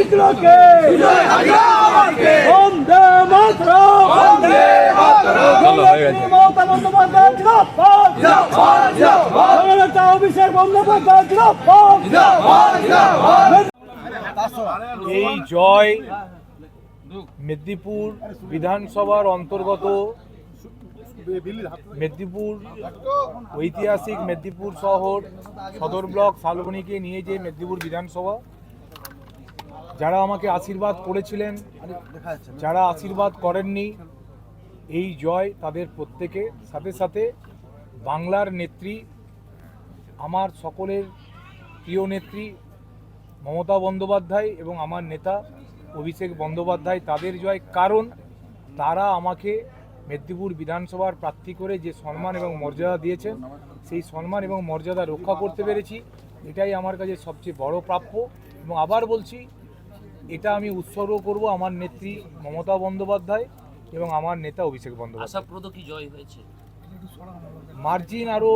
জিতলোকে বন্দে মাতরম। বন্দে মাতরম। জননেত্রী মমতা বন্দ্যোপাধ্যায় জিন্দাবাদ জননেতা অভিষেক বন্দ্যোপাধ্যায় জিন্দাবাদ এই জয় মেদিনীপুর বিধানসভার অন্তর্গত মেদিনীপুর ঐতিহাসিক মেদিনীপুর শহর সদর ব্লক শালবনীকে নিয়ে যে মেদিনীপুর বিধানসভা যারা আমাকে আশীর্বাদ করেছিলেন যারা আশীর্বাদ করেননি এই জয় তাদের প্রত্যেকে সাথে সাথে বাংলার নেত্রী আমার সকলের প্রিয় নেত্রী মমতা বন্দ্যোপাধ্যায় এবং আমার নেতা অভিষেক বন্দ্যোপাধ্যায় তাদের জয়। কারণ তারা আমাকে মেদিনীপুর বিধানসভার প্রার্থী করে যে সম্মান এবং মর্যাদা দিয়েছেন সেই সম্মান এবং মর্যাদা রক্ষা করতে পেরেছি। এটাই আমার কাছে সবচেয়ে বড় প্রাপ্য। এবং আবার বলছি এটা আমি উৎসর্গ করব আমার নেত্রী মমতা বন্দ্যোপাধ্যায় এবং আমার নেতা অভিষেক বন্দ্যোপাধ্যায়। আশাপ্রদ কি জয় হয়েছে? মার্জিন আরও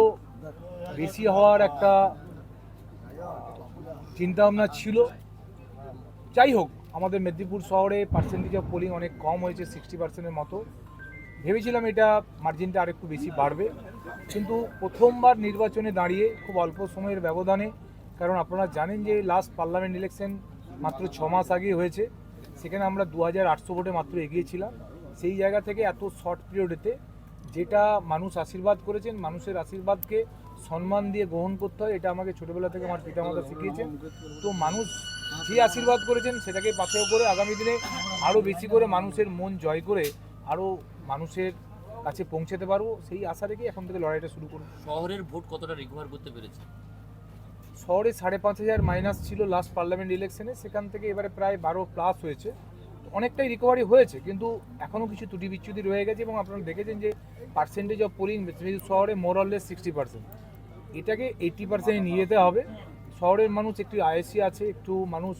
বেশি হওয়ার একটা চিন্তাভাবনা ছিল। যাই হোক আমাদের মেদিনীপুর শহরে পার্সেন্টেজ অফ পোলিং অনেক কম হয়েছে সিক্সটি পার্সেন্টের মতো। ভেবেছিলাম এটা মার্জিনটা আরেকটু বেশি বাড়বে। কিন্তু প্রথমবার নির্বাচনে দাঁড়িয়ে খুব অল্প সময়ের ব্যবধানে কারণ আপনারা জানেন যে লাস্ট পার্লামেন্ট ইলেকশন মাত্র ছ মাস আগে হয়েছে। সেখানে আমরা দু হাজার আটশো ভোটে মাত্র এগিয়েছিলাম। সেই জায়গা থেকে এত শর্ট পিরিয়ডেতে যেটা মানুষ আশীর্বাদ করেছেন, মানুষের আশীর্বাদকে সম্মান দিয়ে গ্রহণ করতে হয়, এটা আমাকে ছোটবেলা থেকে আমার পিতামাতা শিখিয়েছেন। তো মানুষ যে আশীর্বাদ করেছেন, সেটাকে পাথেয় করে আগামী দিনে আরও বেশি করে মানুষের মন জয় করে আরও মানুষের কাছে পৌঁছাতে পারব। সেই আশা রেখে এখন থেকে লড়াইটা শুরু করব। শহরের ভোট কতটা রিকভার করতে পেরেছে? শহরে সাড়ে পাঁচ হাজার মাইনাস ছিল লাস্ট পার্লামেন্ট ইলেকশনে সেখান থেকে এবারে প্রায় বারো প্লাস হয়েছে। অনেকটাই রিকভারি হয়েছে, কিন্তু এখনও কিছু ত্রুটি বিচ্যুতি রয়ে গেছে এবং আপনারা দেখেছেন যে পার্সেন্টেজ অফ পোলিং শহরে মোরলেস সিক্সটি পার্সেন্ট এটাকে এইটি পার্সেন্টে নিয়ে যেতে হবে। শহরের মানুষ একটু আইএসসি আছে, একটু মানুষ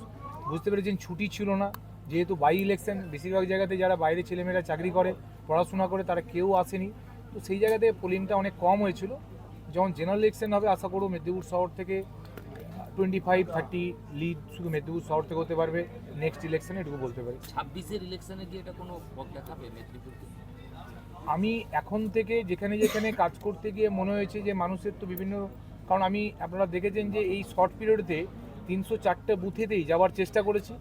বুঝতে পেরেছেন ছুটি ছিল না, যেহেতু বাই ইলেকশন বেশিরভাগ জায়গাতে যারা বাইরে ছেলেমেয়েরা চাকরি করে, পড়াশোনা করে, তারা কেউ আসেনি। তো সেই জায়গাতে পোলিংটা অনেক কম হয়েছিল। যখন জেনারেল ইলেকশন হবে, আশা করব মেদিনীপুর শহর থেকে টোয়েন্টি ফাইভ থার্টি লিড শুধু মেদিনীপুর শহর থেকে হতে পারবে নেক্সট ইলেকশনে এটুকু বলতে পারি। ছাব্বিশের ইলেকশনে গিয়ে এটা কোনো দেখাবে মেদিনীপুরকে আমি এখন থেকে যেখানে যেখানে কাজ করতে গিয়ে মনে হয়েছে যে মানুষের তো বিভিন্ন কারণ আমি আপনারা দেখেছেন যে এই শর্ট পিরিয়ডে তিনশো চারটে বুথেতেই যাওয়ার চেষ্টা করেছি।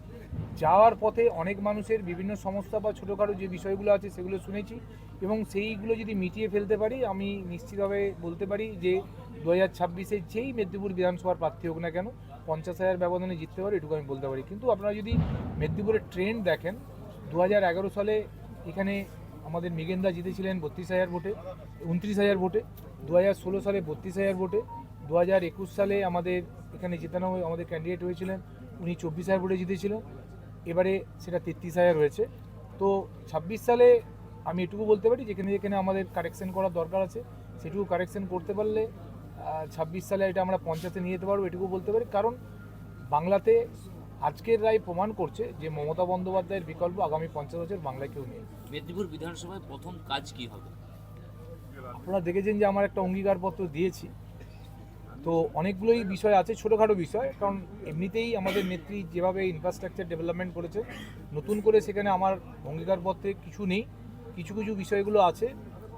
যাওয়ার পথে অনেক মানুষের বিভিন্ন সমস্যা বা ছোটোখাটো যে বিষয়গুলো আছে সেগুলো শুনেছি এবং সেইগুলো যদি মিটিয়ে ফেলতে পারি, আমি নিশ্চিতভাবে বলতে পারি যে দু হাজার ছাব্বিশে যেই মেদিনীপুর বিধানসভার প্রার্থী হোক না কেন, পঞ্চাশ হাজার ব্যবধানে জিততে পারে, এটুকু আমি বলতে পারি। কিন্তু আপনারা যদি মেদিনীপুরের ট্রেন্ড দেখেন দু হাজার এগারো সালে এখানে আমাদের মৃগেন্দা জিতেছিলেন বত্রিশ হাজার ভোটে, উনত্রিশ হাজার ভোটে দু হাজার ষোলো সালে বত্রিশ হাজার ভোটে দু হাজার একুশ সালে আমাদের এখানে জেতানো আমাদের ক্যান্ডিডেট হয়েছিলেন, উনি চব্বিশ হাজার ভোটে জিতেছিলেন। এবারে সেটা তেত্রিশ হাজার হয়েছে তো ছাব্বিশ সালে আমি এটুকু বলতে পারি যেখানে যেখানে আমাদের কারেকশন করার দরকার আছে সেটুকু কারেকশন করতে পারলে ছাব্বিশ সালে এটা আমরা পঞ্চায়েতে নিয়ে যেতে পারব এটুকু বলতে পারি। কারণ বাংলাতে আজকের রায় প্রমাণ করছে যে মমতা বন্দ্যোপাধ্যায়ের বিকল্প আগামী পঞ্চাশ বছর বাংলায় কেউ নেই। মেদিনীপুর বিধানসভায় প্রথম কাজ কি হবে? আপনারা দেখেছেন যে আমার একটা অঙ্গীকারপত্র দিয়েছি। তো অনেকগুলোই বিষয় আছে, ছোটোখাটো বিষয়, কারণ এমনিতেই আমাদের নেত্রী যেভাবে ইনফ্রাস্ট্রাকচার ডেভেলপমেন্ট করেছে, নতুন করে সেখানে আমার অঙ্গীকারপত্রে কিছু নেই, কিছু কিছু বিষয়গুলো আছে,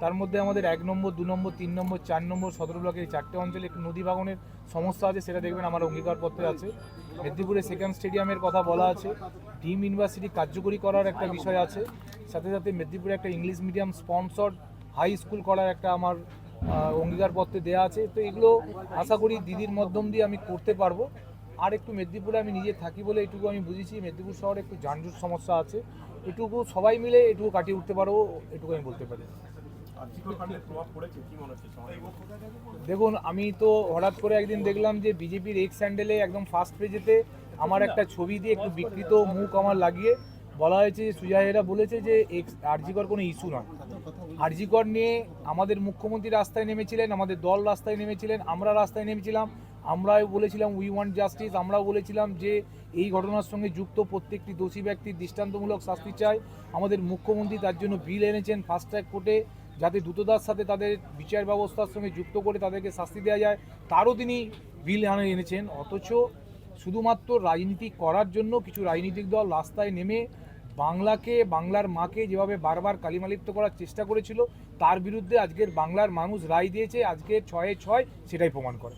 তার মধ্যে আমাদের এক নম্বর, দু নম্বর, তিন নম্বর, চার নম্বর সদর ব্লকের এই চারটে অঞ্চলে একটু নদী ভাঙনের সমস্যা আছে, সেটা দেখবেন আমার অঙ্গীকারপত্রে আছে। মেদিনীপুরে সেকেন্ড স্টেডিয়ামের কথা বলা আছে ডিম ইউনিভার্সিটি কার্যকরী করার একটা বিষয় আছে, সাথে সাথে মেদিনীপুরে একটা English medium sponsored high school করার একটা আমার অঙ্গীকারপত্রে দেওয়া আছে। তো এগুলো আশা করি দিদির মাধ্যম দিয়ে আমি করতে পারব। আর একটু মেদিনীপুরে আমি নিজে থাকি বলে এটুকু আমি বুঝেছি। মেদিনীপুর শহরে একটু যানজট সমস্যা আছে। এটুকু সবাই মিলে এটুকু কাটিয়ে উঠতে পারব, এটুকু আমি বলতে পারি। দেখুন, আমি তো হঠাৎ করে একদিন দেখলাম যে বিজেপির এক্স স্যান্ডেলে একদম ফার্স্ট পেজেতে আমার একটা ছবি দিয়ে একটু বিকৃত মুখ আমার লাগিয়ে বলা হয়েছে যে সুজাহেরা বলেছে যে এক্স আরজিকর কোনো ইস্যু নয়। আরজিকর নিয়ে আমাদের মুখ্যমন্ত্রী রাস্তায় নেমেছিলেন, আমাদের দল রাস্তায় নেমেছিলেন, আমরা রাস্তায় নেমেছিলাম, আমরাও বলেছিলাম উই ওয়ান্ট জাস্টিস আমরাও বলেছিলাম যে এই ঘটনার সঙ্গে যুক্ত প্রত্যেকটি দোষী ব্যক্তির দৃষ্টান্তমূলক শাস্তি চাই। আমাদের মুখ্যমন্ত্রী তার জন্য বিল এনেছেন ফাস্ট ট্র্যাক কোর্টে যাতে দ্রুততার সাথে তাদের বিচার ব্যবস্থার সঙ্গে যুক্ত করে তাদেরকে শাস্তি দেওয়া যায়। তারও তিনি বিল আনে এনেছেন। অথচ শুধুমাত্র রাজনীতি করার জন্য কিছু রাজনৈতিক দল রাস্তায় নেমে বাংলাকে, বাংলার মাকে যেভাবে বারবার কালিমালিপ্ত করার চেষ্টা করেছিল, তার বিরুদ্ধে আজকের বাংলার মানুষ রায় দিয়েছে, আজকে ছয়ে ছয় সেটাই প্রমাণ করে।